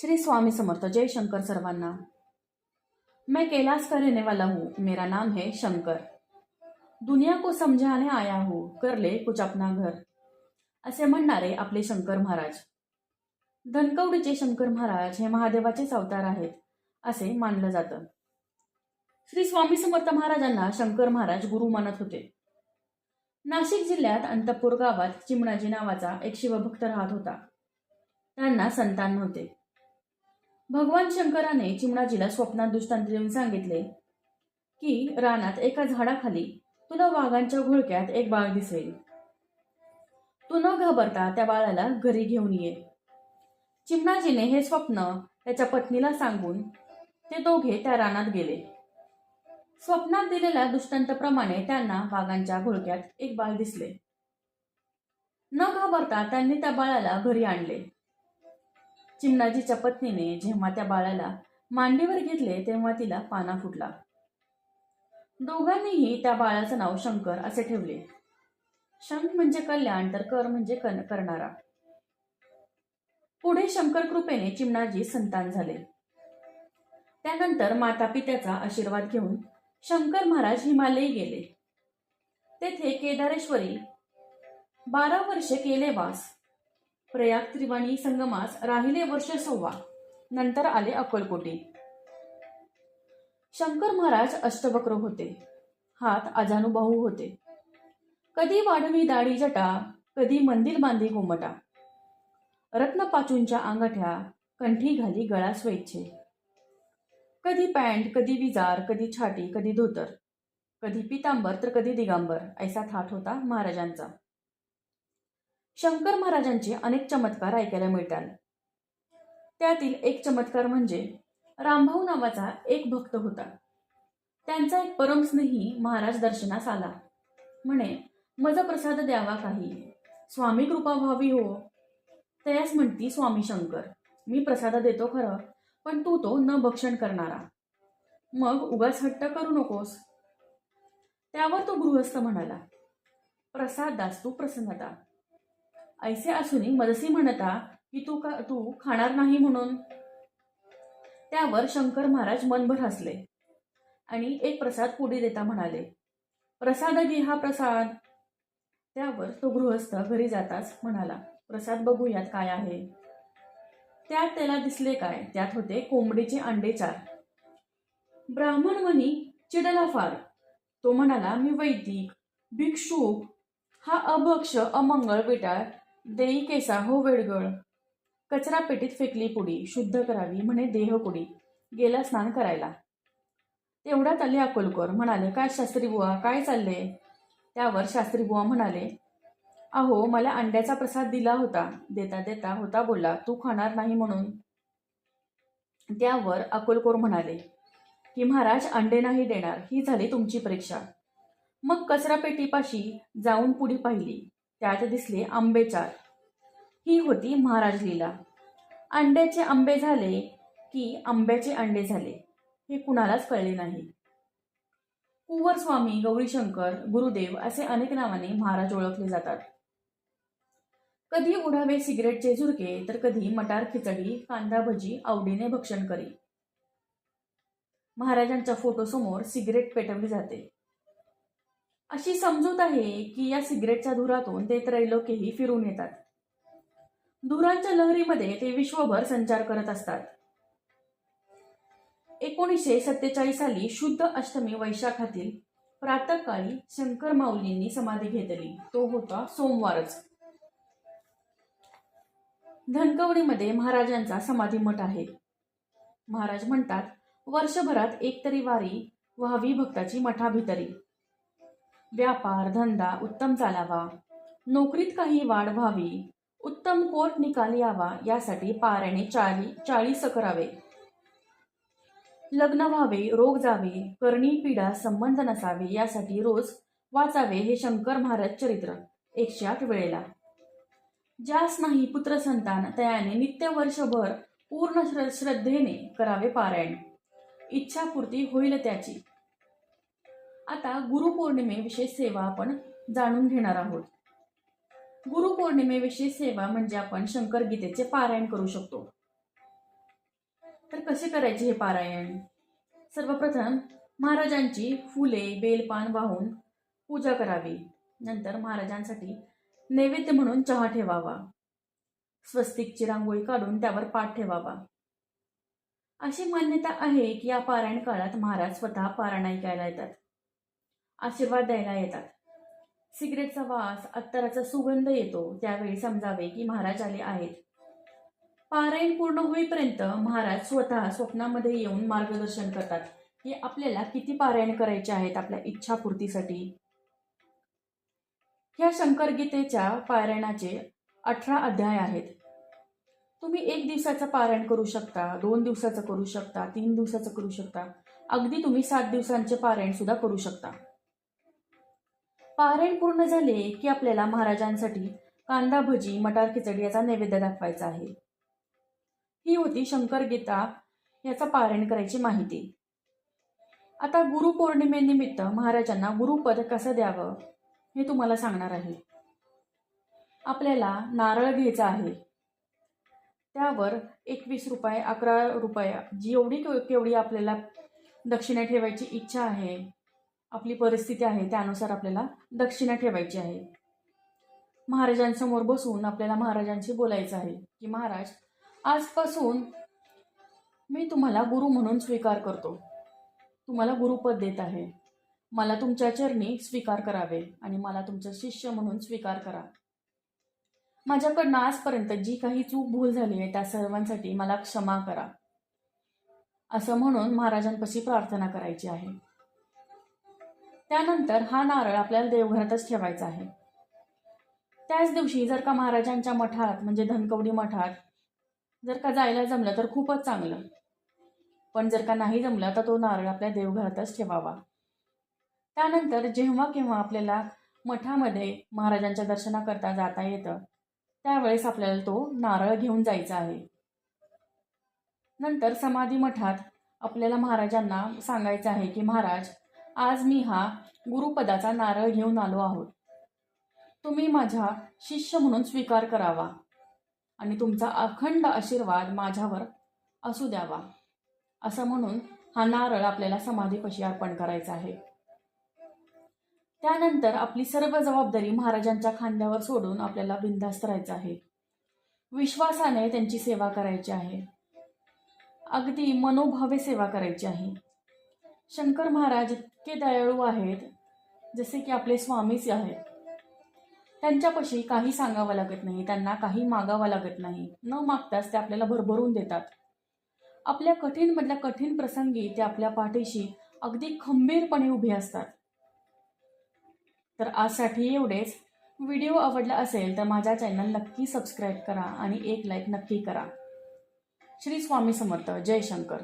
श्री स्वामी समर्थ. जय शंकर सर्वांना. मैं कैलाश का रहने वाला हूँ. मेरा नाम है शंकर. दुनिया को समझाने आया हूँ. कर ले कुछ अपना घर. असे म्हणणारे आपले शंकर महाराज. धनकवडीचे शंकर महाराज हे महादेवाचेच अवतार आहेत असे मानलं जातं. श्री स्वामी समर्थ महाराजांना शंकर महाराज गुरु मानत होते. नाशिक जिल्ह्यात अंतपूर गावात चिमणाजी नावाचा एक शिवभक्त राहत होता. त्यांना संतान नव्हते. भगवान शंकराने चिमणाजीला स्वप्नात दृष्टांत देऊन सांगितले की रानात एका झाडाखाली तुला वाघांच्या घोळक्यात एक बाळ दिसेल. तू न घाबरता त्या बाळाला घरी घेऊन ये. चिमणाजीने हे स्वप्न त्याच्या पत्नीला सांगून ते दोघे त्या रानात गेले. स्वप्नात दिलेल्या दुष्टांतप्रमाणे त्यांना वाघांच्या घोळक्यात एक बाळ दिसले. न घाबरता त्यांनी त्या बाळाला घरी आणले. चिमणाजीच्या पत्नीने जेव्हा त्या बाळाला मांडीवर घेतले तेव्हा तिला पाना फुटला. दोघांनीही त्या बाळाचं नाव शंकर असे ठेवले. शंख म्हणजे कल्याण तर कर म्हणजे कन करणारा. पुढे शंकर कृपेने चिमणाजी संतान झाले. त्यानंतर माता पित्याचा आशीर्वाद घेऊन शंकर महाराज हिमालयी गेले. तेथे केदारेश्वरी बारा वर्षे केले वास प्रयाग त्रिवाणी संगमास राहिले वर्ष सव्वा. नंतर आले अक्कलकोटी. शंकर महाराज अष्टवक्र होते. हात अजानुबाहू होते. कधी वाढवी दाढी जटा कधी मंदिर बांधी गोमटा रत्नपाचूंच्या अंगठ्या कंठी घाली गळा स्वेच्छे. कधी पॅन्ट कधी विजार कधी छाटी कधी धोतर. कधी पितांबर तर कधी दिगांबर ऐसा थाट होता महाराजांचा. शंकर महाराजांचे अनेक चमत्कार ऐकायला मिळतात. त्यातील एक चमत्कार म्हणजे रामभाऊ नावाचा एक भक्त होता. त्यांचा एक परमस्नेही महाराज दर्शनास आला. म्हणे मज प्रसाद द्यावा काही. स्वामी कृपा व्हावी हो. तयास म्हणती स्वामी शंकर मी प्रसाद देतो खरं पण तू तो न भक्षण करणारा. मग उगाच हट्ट करू नकोस. त्यावर तो गृहस्थ म्हणाला प्रसाद दास तू प्रसन्नता. ऐसे असूनही मदसी म्हणता की तू का तू खाणार नाही म्हणून. त्यावर शंकर महाराज मनभर हसले. आणि एक प्रसाद पुढे देता म्हणाले प्रसाद घे हा प्रसाद. त्यावर तो गृहस्थ घरी जाताच म्हणाला प्रसाद बघूयात काय आहे. त्यात त्याला दिसले काय? त्यात होते कोंबडीचे अंडे चार. ब्राह्मण म्हणी चिडला फार. तो म्हणाला मी वैदिक भिक्षुक. हा अभक्ष अमंगळ विटाळ देई केसा हो वेडगळ. कचरा पेटीत फेकली पुडी शुद्ध करावी म्हणे देह पुडी गेला स्नान करायला. तेवढ्यात आले अकोलकर म्हणाले काय शास्त्री बुवा काय चालले? त्यावर शास्त्री बुवा म्हणाले अहो मला अंड्याचा प्रसाद दिला होता. देता देता होता बोला तू खाणार नाही म्हणून. त्यावर अकोलकोर म्हणाले की महाराज अंडे नाही देणार. ही झाली तुमची परीक्षा. मग कचरा पेटीपाशी जाऊन पुढी पाहिली. त्यात दिसले आंबेचार ही होती महाराज लीला. अंड्याचे आंबे झाले की आंब्याचे अंडे झाले हे कुणालाच कळले नाही. कुंवर स्वामी गौरीशंकर गुरुदेव असे अनेक नावाने महाराज ओळखले जातात. कधी उडावे सिगरेटचे झुरके तर कधी मटार खिचडी कांदा भजी आवडीने भक्षण करी. महाराजांच्या फोटोसमोर सिगरेट पेटवली जाते. अशी समजूत आहे की या सिगरेटच्या धुरातून ते त्रैलोक्यही फिरून येतात. धुरांच्या लहरीमध्ये ते विश्वभर संचार करत असतात. एकोणीसशे सत्तेचाळीस साली शुद्ध अष्टमी वैशाखातील प्रातःकाळी शंकर माऊलींनी समाधी घेतली. तो होता सोमवारच. धनकवडीमध्ये महाराजांचा समाधी मठ आहे. महाराज म्हणतात वर्षभरात एक तरी वारी व्हावी भक्ताची मठाभितरी. व्यापार धंदा उत्तम चालावा. नोकरीत काही वाढ व्हावी. उत्तम कोर्ट निकाल यावा यासाठी पारायणे चाळी चाळीस करावे. लग्न व्हावे रोग जावे करणी पीडा संबंध नसावे यासाठी रोज वाचावे हे शंकर महाराज चरित्र. एकशे आठ वेळेला. ज्यास नाही पुत्र संतान तयाने नित्य वर्षभर पूर्ण श्र श्रद्धेने करावे पारायण. इच्छापूर्ती होईल त्याची. आता गुरुपौर्णिमेविषयी सेवा आपण जाणून घेणार आहोत. गुरुपौर्णिमेविषयी सेवा म्हणजे आपण शंकर गीतेचे पारायण करू शकतो. तर कसे करायचे हे पारायण? सर्वप्रथम महाराजांची फुले बेलपान वाहून पूजा करावी. नंतर महाराजांसाठी नैवेद्य म्हणून चहा ठेवावा. स्वस्तिकची रांगोळी काढून त्यावर पाठ ठेवावा. अशी मान्यता आहे की या पारायण काळात महाराज स्वतः पारायण ऐकायला येतात. आशीर्वाद द्यायला येतात. सिगरेटचा वास अत्तराचा सुगंध येतो त्यावेळी समजावे की महाराज आले आहेत. पारायण पूर्ण होईपर्यंत महाराज स्वतः स्वप्नामध्ये येऊन मार्गदर्शन करतात की आपल्याला किती पारायण करायचे आहेत आपल्या इच्छापूर्तीसाठी. ह्या शंकरगीतेच्या पारायणाचे अठरा अध्याय आहेत. तुम्ही एक दिवसाचं पारायण करू शकता दोन दिवसाचं करू शकता तीन दिवसाचं करू शकता. अगदी तुम्ही सात दिवसांचे पारायण सुद्धा करू शकता. पारायण पूर्ण झाले की आपल्याला महाराजांसाठी कांदा भजी मटार खिचडी याचा नैवेद्य दाखवायचा आहे. ही होती शंकर गीता याचा पारायण करायची माहिती. आता गुरुपौर्णिमेनिमित्त महाराजांना गुरुपद कसं द्यावं हे तुम्हाला सांगणार आहे. आपल्याला नारळ घ्यायचा आहे. त्यावर एकवीस रुपये अकरा रुपये जेवढी केव- केवढी आपल्याला दक्षिणा ठेवायची इच्छा आहे आपली परिस्थिती आहे त्यानुसार आपल्याला दक्षिणा ठेवायची आहे. महाराजांसमोर बसून आपल्याला महाराजांशी बोलायचं आहे की महाराज आजपासून मी तुम्हाला गुरु म्हणून स्वीकार करतो. तुम्हाला गुरुपद देत आहे. मला तुमच्या चरणी स्वीकार करावे आणि मला तुमचं शिष्य म्हणून स्वीकार करा. माझ्याकडनं आजपर्यंत जी काही चूक भूल झाली आहे त्या सर्वांसाठी मला क्षमा करा. असं म्हणून महाराजांपाशी प्रार्थना करायची आहे. त्यानंतर हा नारळ आपल्याला देवघरातच ठेवायचा आहे. त्याच दिवशी जर का महाराजांच्या मठात म्हणजे धनकवडी मठात जर का जायला जमलं तर खूपच चांगलं. पण जर का नाही जमलं तर तो नारळ आपल्या देवघरातच ठेवावा. त्यानंतर जेव्हा केव्हा आपल्याला मठामध्ये महाराजांच्या दर्शनाकरता जाता येतं त्यावेळेस आपल्याला तो नारळ घेऊन जायचा आहे. नंतर समाधी मठात आपल्याला महाराजांना सांगायचं आहे की महाराज आज मी हा गुरुपदाचा नारळ घेऊन आलो आहोत. तुम्ही माझ्या शिष्य म्हणून स्वीकार करावा आणि तुमचा अखंड आशीर्वाद माझ्यावर असू द्यावा. असं म्हणून हा नारळ आपल्याला समाधीपाशी अर्पण करायचा आहे. त्यानंतर आपली सर्व जबाबदारी महाराजांच्या खांद्यावर सोडून आपल्याला बिंदास्त राहायचं आहे. विश्वासाने त्यांची सेवा करायची आहे. अगदी मनोभावे सेवा करायची आहे. शंकर महाराज इतके दयाळू आहेत जसे की आपले स्वामीच आहेत. त्यांच्यापाशी काही सांगावं लागत नाही त्यांना काही मागावं लागत नाही. न मागताच ते आपल्याला भरभरून देतात. आपल्या कठीणमधल्या कठीण प्रसंगी ते आपल्या पाठीशी अगदी खंबीरपणे उभे असतात. तर आजसाठी एवढेच. व्हिडिओ आवडला असेल तर माझ्या चॅनल नक्की सबस्क्राईब करा आणि एक लाईक नक्की करा. श्री स्वामी समर्थ. जय शंकर.